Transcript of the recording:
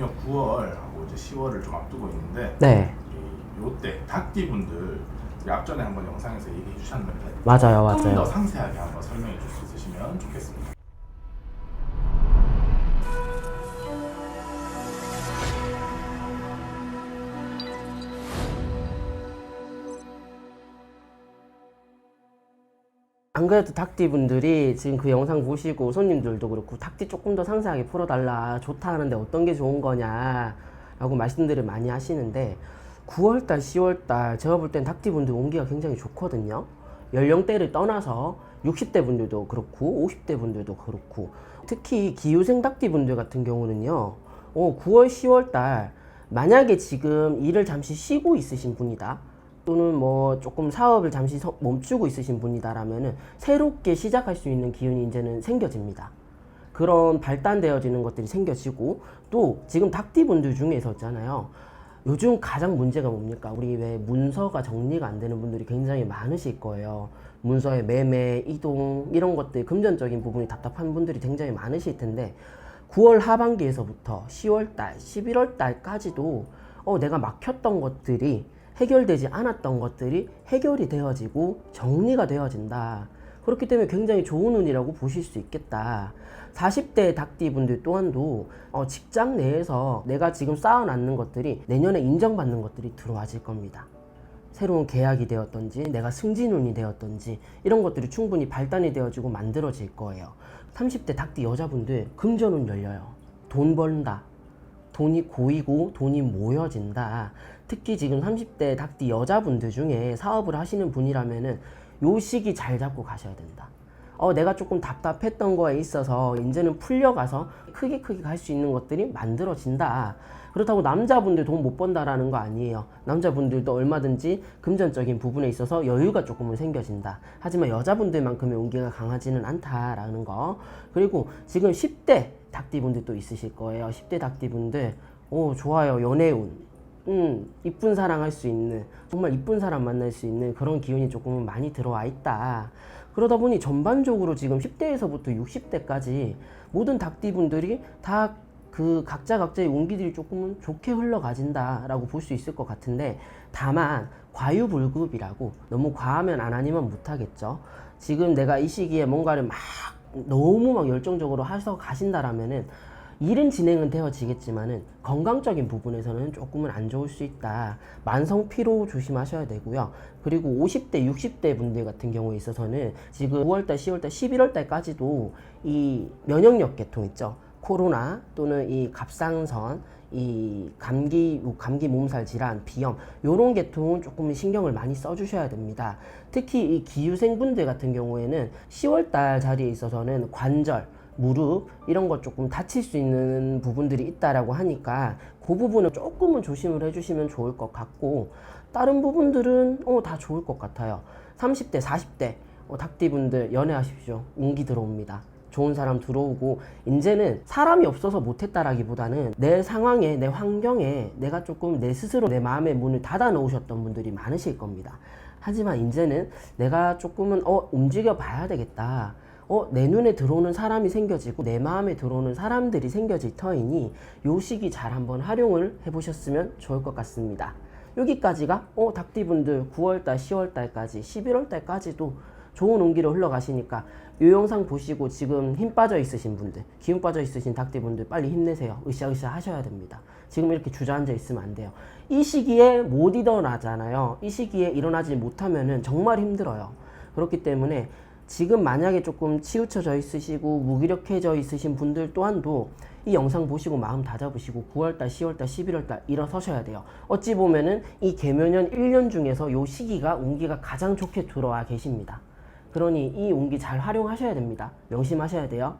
작년 9월하고 이제 10월을 좀 앞두고 있는데 네. 이 요때 닭띠 분들 우리 앞전에 한번 영상에서 얘기해 주셨는데 맞아요, 좀더 맞아요. 상세하게 한번 설명해 줄 수 있으시면 좋겠습니다. 안 그래도 닭띠 분들이 지금 그 영상 보시고 손님들도 그렇고 닭띠 조금 더 상세하게 풀어달라 좋다 하는데 어떤 게 좋은 거냐 라고 말씀들을 많이 하시는데 9월달 10월달 제가 볼 땐 닭띠 분들 온기가 굉장히 좋거든요. 연령대를 떠나서 60대 분들도 그렇고 50대 분들도 그렇고 특히 기후생 닭띠 분들 같은 경우는요 어, 9월 10월달 만약에 지금 일을 잠시 쉬고 있으신 분이다 또는 뭐 조금 사업을 잠시 서- 멈추고 있으신 분이다라면은 새롭게 시작할 수 있는 기운이 이제는 생겨집니다. 그런 발단되어지는 것들이 생겨지고 또 지금 닭띠 분들 중에서 있잖아요. 요즘 가장 문제가 뭡니까? 우리 왜 문서가 정리가 안 되는 분들이 굉장히 많으실 거예요. 문서의 매매, 이동 이런 것들 금전적인 부분이 답답한 분들이 굉장히 많으실 텐데 9월 하반기에서부터 10월 달, 11월 달까지도 어, 내가 막혔던 것들이 해결되지 않았던 것들이 해결이 되어지고 정리가 되어진다. 그렇기 때문에 굉장히 좋은 운이라고 보실 수 있겠다. 40대 닭띠 분들 또한도 어, 직장 내에서 내가 지금 쌓아놨는 것들이 내년에 인정받는 것들이 들어와질 겁니다. 새로운 계약이 되었던지 내가 승진운이 되었던지 이런 것들이 충분히 발단이 되어지고 만들어질 거예요. 30대 닭띠 여자분들 금전운 열려요. 돈 번다. 돈이 고이고 돈이 모여진다. 특히 지금 30대 닭띠 여자분들 중에 사업을 하시는 분이라면은 요 시기 잘 잡고 가셔야 된다. 어, 내가 조금 답답했던 거에 있어서 이제는 풀려가서 크게 크게 갈 수 있는 것들이 만들어진다. 그렇다고 남자분들 돈 못 번다라는 거 아니에요. 남자분들도 얼마든지 금전적인 부분에 있어서 여유가 조금은 생겨진다. 하지만 여자분들만큼의 운기가 강하지는 않다라는 거. 그리고 지금 10대 닭띠분들도 있으실 거예요. 10대 닭띠분들, 오, 좋아요. 연애운. 음, 이쁜 사랑 할 수 있는, 정말 이쁜 사람 만날 수 있는 그런 기운이 조금은 많이 들어와 있다. 그러다 보니 전반적으로 지금 10대에서부터 60대까지 모든 닭띠분들이 다 그 각자 각자의 운기들이 조금은 좋게 흘러가진다라고 볼 수 있을 것 같은데 다만 과유불급이라고 너무 과하면 안 하니만 못하겠죠. 지금 내가 이 시기에 뭔가를 막 너무 막 열정적으로 해서 가신다라면은 일은 진행은 되어지겠지만은 건강적인 부분에서는 조금은 안 좋을 수 있다. 만성 피로 조심하셔야 되고요. 그리고 50대, 60대 분들 같은 경우에 있어서는 지금 9월달, 10월달, 11월달까지도 이 면역력 계통 있죠. 코로나 또는 이 갑상선, 이 감기, 감기 몸살 질환, 비염 요런 계통은 조금 신경을 많이 써 주셔야 됩니다. 특히 이 기유생분들 같은 경우에는 10월 달 자리에 있어서는 관절, 무릎 이런 것 조금 다칠 수 있는 부분들이 있다라고 하니까 그 부분은 조금은 조심을 해주시면 좋을 것 같고 다른 부분들은 어, 다 좋을 것 같아요. 30대, 40대 어, 닭띠분들 연애하십시오. 운기 들어옵니다. 좋은 사람 들어오고 이제는 사람이 없어서 못했다라기보다는 내 상황에 내 환경에 내가 조금 내 스스로 내 마음의 문을 닫아 놓으셨던 분들이 많으실 겁니다. 하지만 이제는 내가 조금은 어 움직여 봐야 되겠다. 어, 내 눈에 들어오는 사람이 생겨지고 내 마음에 들어오는 사람들이 생겨질 터이니 요 시기 잘 한번 활용을 해보셨으면 좋을 것 같습니다. 여기까지가 어, 닭띠분들 9월달, 10월달까지, 11월달까지도 좋은 온기로 흘러가시니까 이 영상 보시고 지금 힘 빠져 있으신 분들, 기운 빠져 있으신 닭띠분들 빨리 힘내세요. 으쌰으쌰 하셔야 됩니다. 지금 이렇게 주저앉아 있으면 안 돼요. 이 시기에 못 일어나잖아요. 이 시기에 일어나지 못하면은 정말 힘들어요. 그렇기 때문에 지금 만약에 조금 치우쳐져 있으시고 무기력해져 있으신 분들 또한도 이 영상 보시고 마음 다잡으시고 9월달, 10월달, 11월달 일어서셔야 돼요. 어찌 보면은 이 개묘년 1년 중에서 요 시기가 운기가 가장 좋게 들어와 계십니다. 그러니 이 운기 잘 활용하셔야 됩니다. 명심하셔야 돼요.